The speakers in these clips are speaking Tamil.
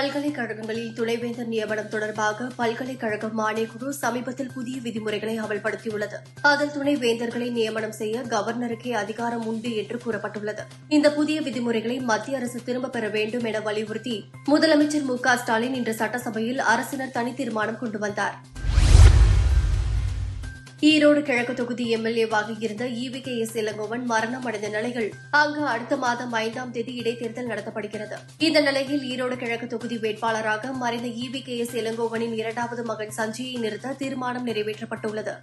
பல்கலைக்கழகங்களில் துணைவேந்தர் நியமனம் தொடர்பாக பல்கலைக்கழக மானியக்குழு சமீபத்தில் புதிய விதிமுறைகளை அமல்படுத்தியுள்ளது. அதில் துணைவேந்தர்களை நியமனம் செய்ய கவர்னருக்கே அதிகாரம் உண்டு என்று கூறப்பட்டுள்ளது. இந்த புதிய விதிமுறைகளை மத்திய அரசு திரும்பப் பெற வேண்டும் என வலியுறுத்தி முதலமைச்சர் மு க ஸ்டாலின் இன்று சட்டசபையில் அரசினர் தனி தீர்மானம் கொண்டு வந்தார். ஈரோடு கிழக்கு தொகுதி எம்எல்ஏவாக இருந்த ஈவி கே எஸ் இளங்கோவன் மரணம் அடைந்த நிலையில் அங்கு அடுத்த மாதம் ஐந்தாம் தேதி இடைத்தேர்தல் நடத்தப்படுகிறது. இந்த நிலையில் ஈரோடு கிழக்கு தொகுதி வேட்பாளராக மறைந்த ஈவி கே எஸ் இளங்கோவனின் இரண்டாவது மகன் சஞ்சயை நிறுத்த தீர்மானம் நிறைவேற்றப்பட்டுள்ளது.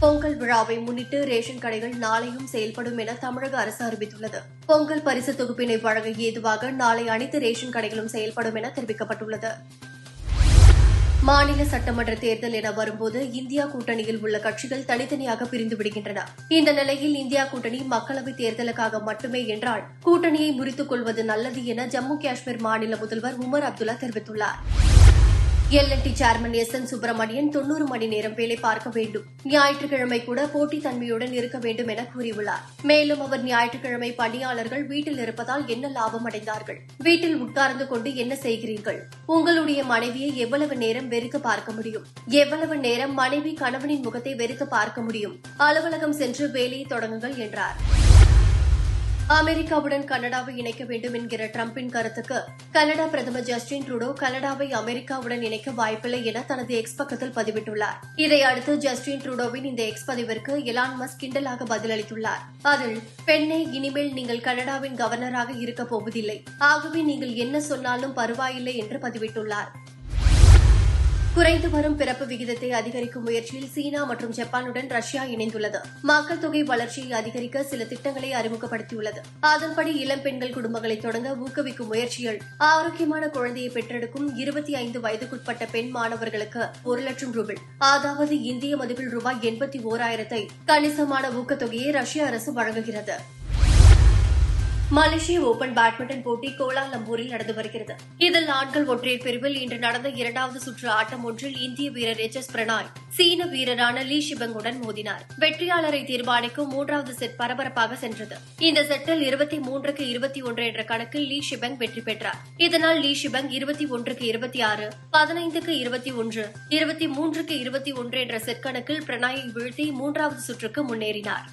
பொங்கல் விழாவை முன்னிட்டு ரேஷன் கடைகள் நாளையும் செயல்படும் என தமிழக அரசு அறிவித்துள்ளது. பொங்கல் பரிசு தொகுப்பினை வழங்க ஏதுவாக நாளை அனைத்து ரேஷன் கடைகளும் செயல்படும் என தெரிவிக்கப்பட்டுள்ளது. மாநில சட்டமன்ற தேர்தல் என வரும்போது இந்தியா கூட்டணியில் உள்ள கட்சிகள் தனித்தனியாக பிரிந்து விடுகின்றன. இந்த நிலையில் இந்தியா கூட்டணி மக்களவைத் தேர்தலுக்காக மட்டுமே என்றால் கூட்டணியை முறித்துக் கொள்வது நல்லது என ஜம்மு காஷ்மீர் மாநில முதல்வர் உமர் அப்துல்லா தெரிவித்துள்ளார். L N T chairman S N Subrahmanyan தொன்னூறு மணி நேரம் வேலை பார்க்க வேண்டும். ஞாயிற்றுக்கிழமை கூட போட்டித் தன்மையுடன் இருக்க வேண்டும் என கூறியுள்ளார். மேலும் அவர் ஞாயிற்றுக்கிழமை பணியாளர்கள் வீட்டில் இருப்பதால் என்ன லாபம் அடைந்தார்கள்? வீட்டில் உட்கார்ந்து கொண்டு என்ன செய்கிறீர்கள்? உங்களுடைய மனைவியை எவ்வளவு நேரம் வெறுக்க பார்க்க முடியும்? எவ்வளவு நேரம் மனைவி கணவனின் முகத்தை வெறுக்க பார்க்க முடியும்? அலுவலகம் சென்று வேலையை தொடங்குங்கள் என்றார். அமெரிக்காவுடன் கனடாவை இணைக்க வேண்டும் என்கிற டிரம்பின் கருத்துக்கு கனடா பிரதமர் ஜஸ்டின் ட்ரூடோ கனடாவை அமெரிக்காவுடன் இணைக்க வாய்ப்பில்லை என தனது எக்ஸ் பக்கத்தில் பதிவிட்டுள்ளார். இதையடுத்து ஜஸ்டின் ட்ரூடோவின் இந்த எக்ஸ் பதிவிற்கு எலான் மஸ்க் கிண்டலாக பதிலளித்துள்ளார். அதில் பெண்ணே இனிமேல் நீங்கள் கனடாவின் கவர்னராக இருக்கப் போவதில்லை. ஆகவே நீங்கள் என்ன சொன்னாலும் பரவாயில்லை என்று பதிவிட்டுள்ளார். குறைந்து வரும் பிறப்பு விகிதத்தை அதிகரிக்கும் முயற்சியில் சீனா மற்றும் ஜப்பானுடன் ரஷ்யா இணைந்துள்ளது. மக்கள் தொகை வளர்ச்சியை அதிகரிக்க சில திட்டங்களை அறிமுகப்படுத்தியுள்ளது. அதன்படி இளம் பெண்கள் குடும்பங்களை தொடங்க ஊக்குவிக்கும் முயற்சியில் ஆரோக்கியமான குழந்தையை பெற்றெடுக்கும் இருபத்தி ஐந்து வயதுக்குட்பட்ட பெண் மாணவர்களுக்கு ஒரு லட்சம் ரூபாய் அதாவது இந்திய மதிப்பில் ரூபாய் எண்பத்தி ஓராயிரத்தை கணிசமான ஊக்கத்தொகையை ரஷ்ய அரசு வழங்குகிறது. மலேசிய ஓபன் பேட்மிண்டன் போட்டி கோலாலம்பூரில் நடந்து வருகிறது. இதில் ஆண்கள் ஒற்றையர் பிரிவில் இன்று நடந்த இரண்டாவது சுற்று ஆட்டம் ஒன்றில் இந்திய வீரர் எச் எஸ் பிரணாய் சீன வீரரான லீ ஷிபங்குடன் மோதினார். வெற்றியாளரை தீர்மானிக்கும் மூன்றாவது செட் பரபரப்பாக சென்றது. இந்த செட்டில் இருபத்தி மூன்றுக்கு இருபத்தி ஒன்று என்ற கணக்கில் லீ ஷிபங் வெற்றி பெற்றார். இதனால் லீ ஷிபங் இருபத்தி ஒன்றுக்கு இருபத்தி ஆறு பதினைந்துக்கு இருபத்தி ஒன்று இருபத்தி மூன்றுக்கு இருபத்தி ஒன்று என்ற செட் கணக்கில் பிரணாயை வீழ்த்தி மூன்றாவது சுற்றுக்கு முன்னேறினார்.